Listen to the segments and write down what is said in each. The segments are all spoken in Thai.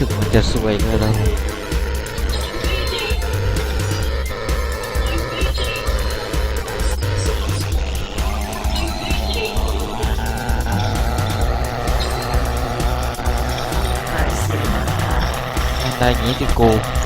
สึกมันจะสวยเลยแล้วมันได้อย่างงี้ดิกู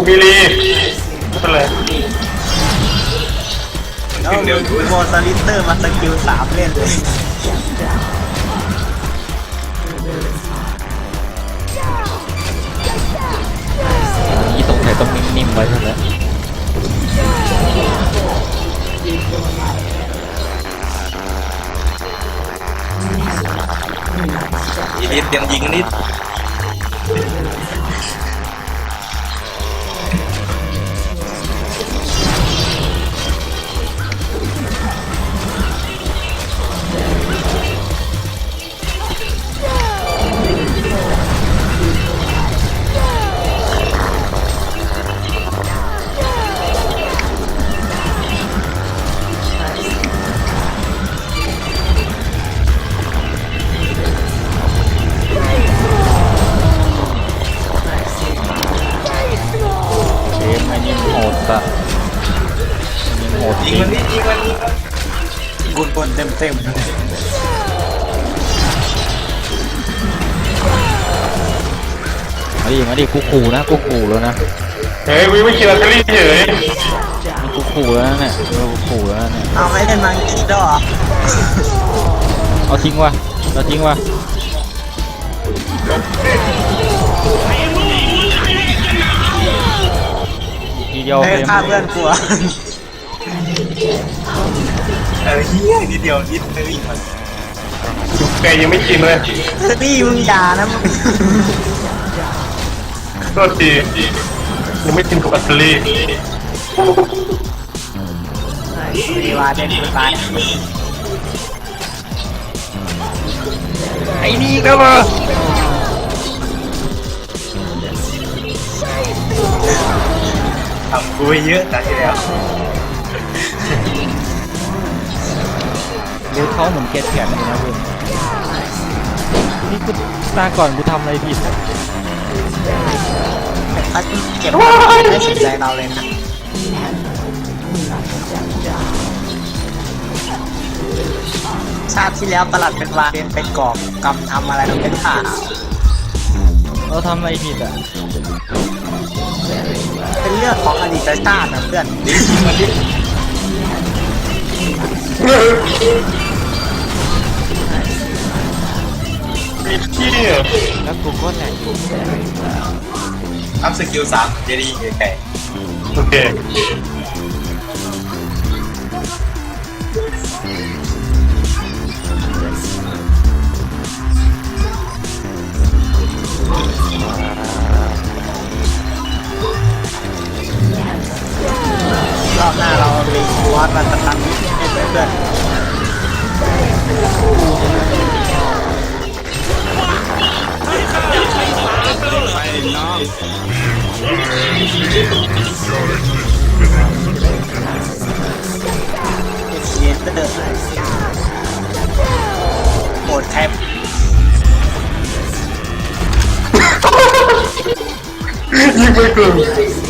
กูมีลีไม่เป็นไรแล้วโมสลิเตอร์มาสกิลสามเล่นเลยนี่สงสัยต้องนิ่มๆไว้ซะแล้วอีลิทเตรียมยิงนิด เต็มเต็มๆเลยมาดิมาดิกูขู่นะกูขู่แล้วนะเฮ้ยวิไม่คิดอะไรเฉยนี่กูขู่แล้วนะเนี่ยเออกูขู่แล้วนะเนี่ยเอาไม่เล่นมังกี้ด้วยเหรอเอาทิ้งวะเอาทิ้งวะทีเดียวเฮ้เฟยรมฆ่าเพื่อนกลัว เออเฮียนิดเดียวนิดนึงยุกแกยังไม่กินเลยนี่มึงอย่านะมึงโทษทียังไม่กินกับอัตลีดีว่าเด่นไปไอ้นี่ก็มาทำกูเยอะแต่ที่แล้ว เดี๋ยวเขาเหมือนเกตแขนเลยนะเพื่อนนี่กูตาก่อนกูทำอะไรผิดอะเขาเก็บไม่สนใจเราเลยนะชาติที่แล้วประหลัดเป็นวาเรียนเป็นกอบกำทำอะไรเราเป็นผ่าเราทำอะไรผิดอะ เป็นเรื่องของอดีตชาตินะเพื่อน มีที่แล้วกูก็แหลกกูอัพสกิลสามเจดีไก่โอเครอบหน้าเรามีวอสมาตัดให้เพื่อน เชียร์เตอร์โหดแทบยิงไปกลุ่ม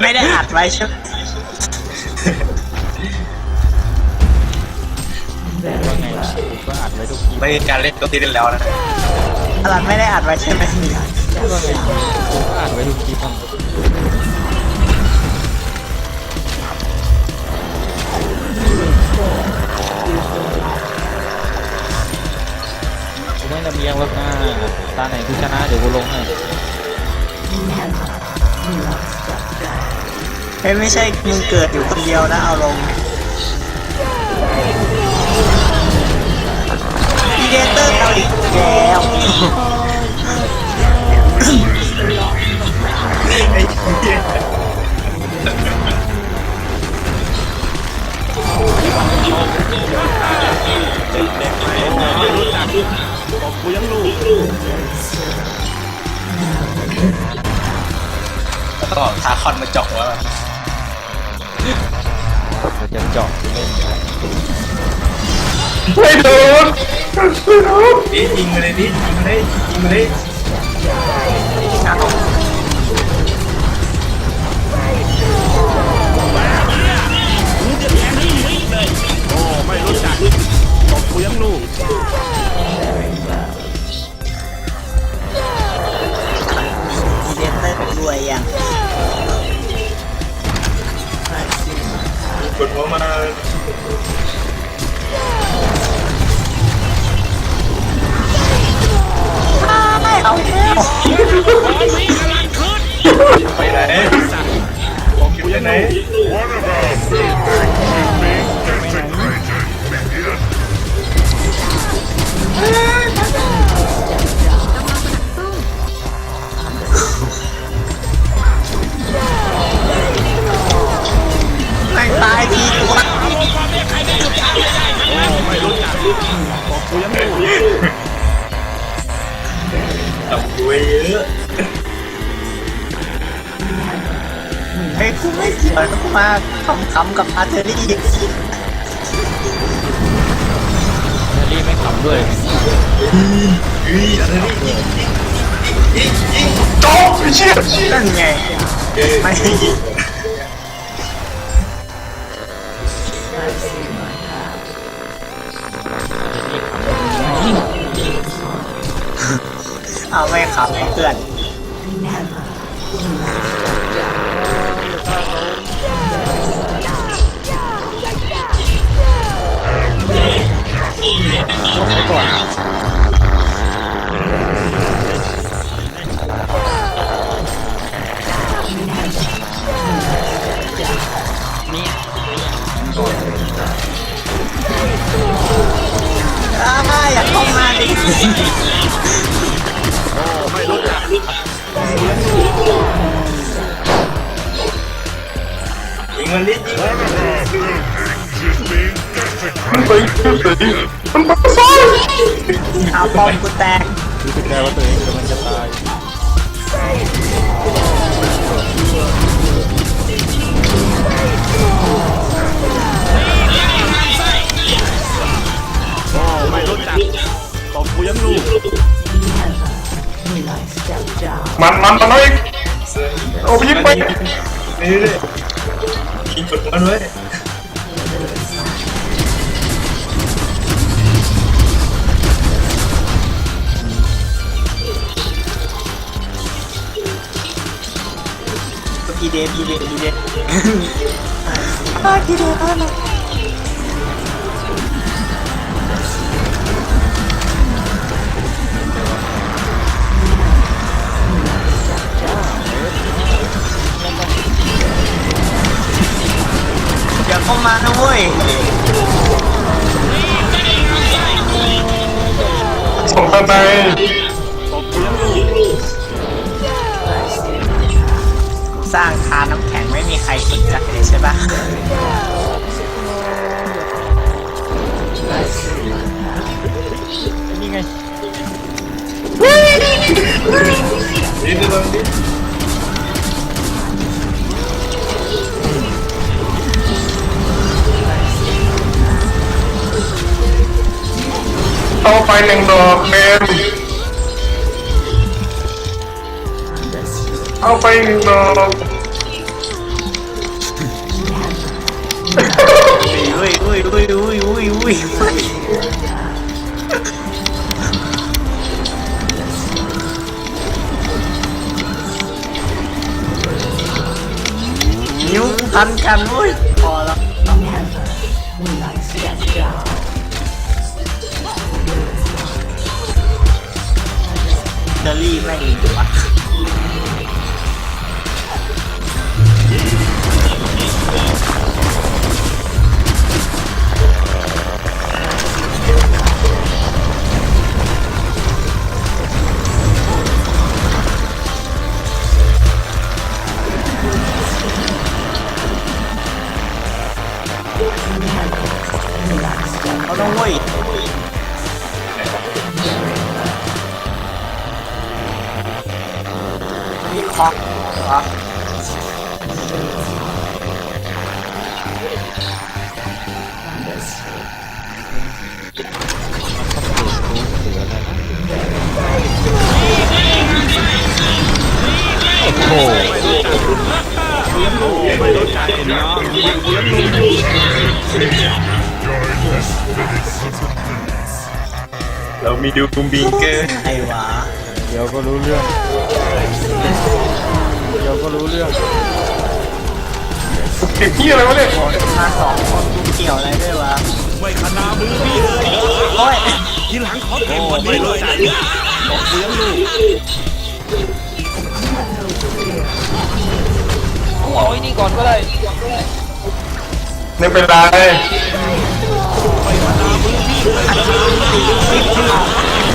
ไม่ได้อัดไว้ใช่ไหมว่าไงล่ะกูก็อัดไว้ทุกคลิปไม่การเล่นก็ตีได้แล้วนะตลาดไม่ได้อัดไว้ใช่ไหมว่าไงกูก็อัดไว้ทุกคลิปอะกูไม่ลำเอียงแล้วนะตาไหนกูชนะเดี๋ยวกูลงให้ เฮ้ยไม่ใช่มึงเกิดอยู่คนเดียวนะเอาลงพีเดเตอร์เกาหลีแล้วไอ้เหี้ยไม่รู้จักบอกกูยังลู กแล้วก็ทาคอนมาเจาะหัวเราจะเจาะเล่นนะไม่โดนไม่โดนนี่ยิงมาเลยนี่ยิงมาเลยยิงมาเลยอ้าวกูจะแทงให้มิดเลยโอ้ไม่รู้จักบอกกูยังลูกพีเดเตอร์รวยยัง กดหัวมาไม่เอาแล้วไปไหนบอกอยู่ที่ไหน One of our favorites is being desecrated, minion. กกูยังลูกตับด้วยเยอะเฮ้ยกูไม่เกี่ยวต้องมาคำกับอาร์เทอรี่แฮร์รี่ไม่ขำด้วยเฮ้ยอะไรนี่ยิงยิงยิงยิงจ๊กเชี่ยเชี่ยนั่นไงไม่ เอาไม่ขับเพื่อน มันลิยิง One of our buildings is being desecrated. ไปขึ้นไปมันมาซ้เอาป้อมกูแตกรู้สึกได้ว่าตัวเองกำลังจะตายโอ้ไม่รู้จักบกูยังลูกมันมันมันเลยโอ้ยิงไปนี่เลย ยิงกดมันไว้พีเดพีเดพีเดอ้าพีเดอ้านะอย่ เข้ามานะเว้ยส่งข้างในบอกกูยังลูกสร้างทานน้ำแข็งไม่มีใครสนใจเลยใช่ปะนี่ไง เข้าไปหนึ่งดอกเมนเอาไปหนึ่งดอกอุ้ยอุ้ยอุ้ยอุ้ยอุ้ยอุ้ยอุ้ยนิ้วพันกันเว้ย ชอรี่แม่งอยู่วะเขาต้องเว้ย คอกเหรอโอ้ไม่รู้จักเนาะเรามีดูบุมบิงเกอร์ไอ้วะ ดี๋ยวก็รู้เรื่อง เดี๋ยวก็รู้เรื่องเก็บที่อะไรวะเนี่ยมาสองคนกูเกี่ยวอะไรด้วยวะไม่ขนามือพี่เลยโอ้ยทีหลังขอเก็บคนนี้เลยบอกเลี้ยงลูกเอาไอ้นี่ก่อนก็ได้ไม่เป็นไร being desecrated. Just one of it.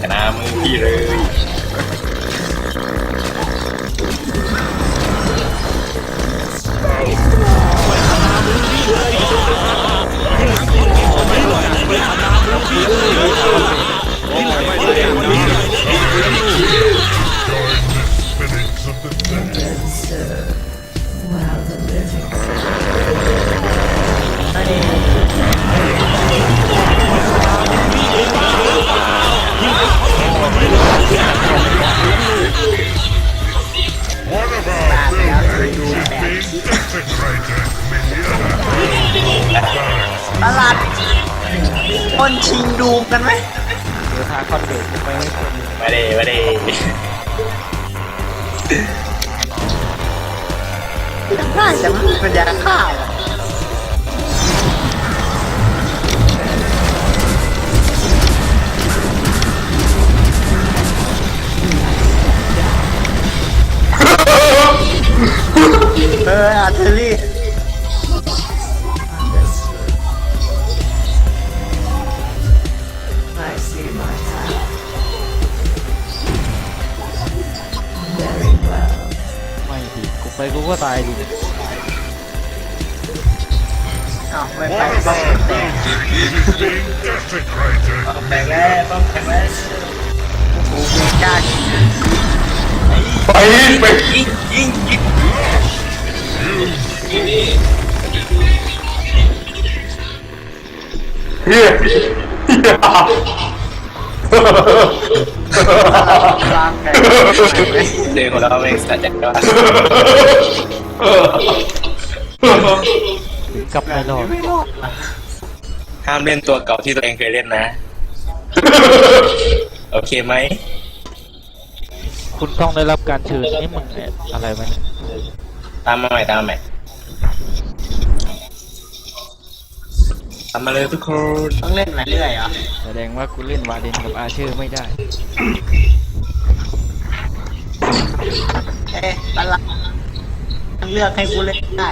ชนะมือพี่เลย Spirits ตลาดคนชิงดูกันไหมเดี๋ยวทาคอนเดตไปให้คนมาเด้มาเทำได้แต่มันเป็นยาฆ่าอะเอออาร์เทอรี่ ไปกูก็ตายดิอ้าวไม่ไปต่ Being desecrated. แข่งแล้วต้องแข่งแล้วกูไม่กล้าชิงไปไปยิงยิงยิงเฮีย เฮียกลางแข่งเด็กของเราเองสัจจะถึงกลับไม่รอดไม่รอดอะห้ามเล่นตัวเก่าที่ตัวเองเคยเล่นนะ โอเคไหม คุณต้องได้รับการเชิญนี่มึงเนี่ยอะไรวะเนี่ยตามมาใหม่ตามมาใหม่ ตามมาเลยทุกคนต้องเล่นมาเรื่อยเหรอแสดงว่ากูเล่นวาเดนกับอาเชอร์ไม่ได้ เอ๊ะตลาดเลือกให้กูเล่นได้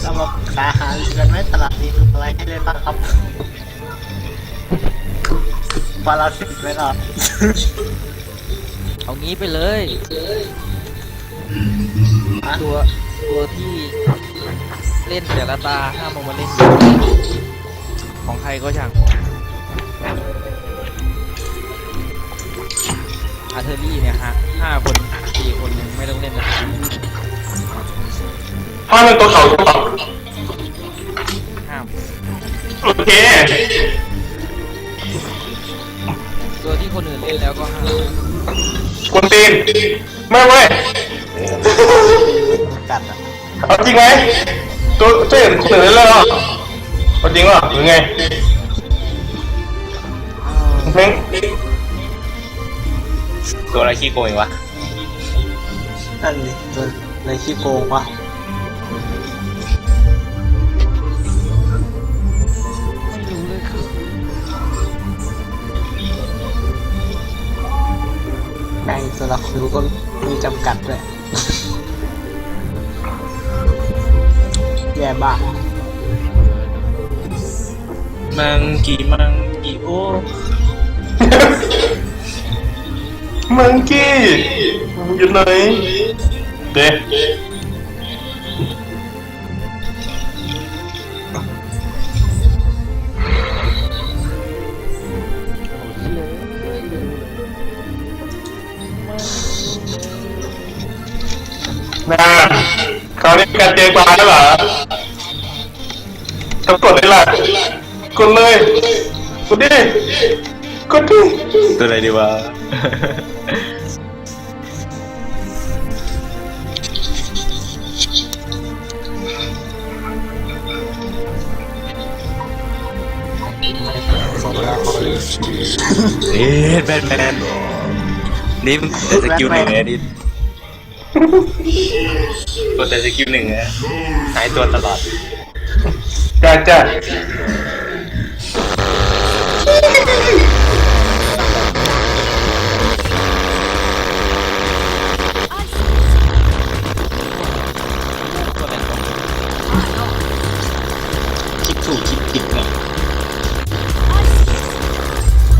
เรามาปรึกษาหารือกันไหมตลาดนี้มีอะไรให้เล่นบ้างครับปาราสิตไหมล่ะเอางี้ไปเลยฮะ ตัวตัวที่เล่นแต่ละตาห้ามเอามาเล่น ของใครก็ช่างอาร์เทอรี่เนี่ยฮะห้าคนสี่คนยังไม่ต้องเล่นนะห้ามเล่นตัวเก่าตัวเก่าห้าม โอเค ตัวที่คนอื่นเล่นแล้วก็ห้ามคนตีน ไม่เว้ยกันอะ เอาจริงไหมตัวเจ้าเห็นคนอื่นเล่นแล้วเหรอเอาจริงเหรอหรือไงเม้งตัวอะไรขี้โกงอีกวะนั่นดิตัวอะไรขี้โกงวะแม่งตัวละครก็มีจำกัดด้วย มังกีมังกีโอมังกี้อยู่ไหนเด็กนะคราวนี้การเจอกวาแล้วเหรอ กดเลยกดดิกดดิตัวอะไรดีวะ เอ๊ะแบทแมนนี่มันแต่สกิลหนึ่งไงดิกดแต่สกิลหนึ่งนะหายตัวตลอด จ้าจ้า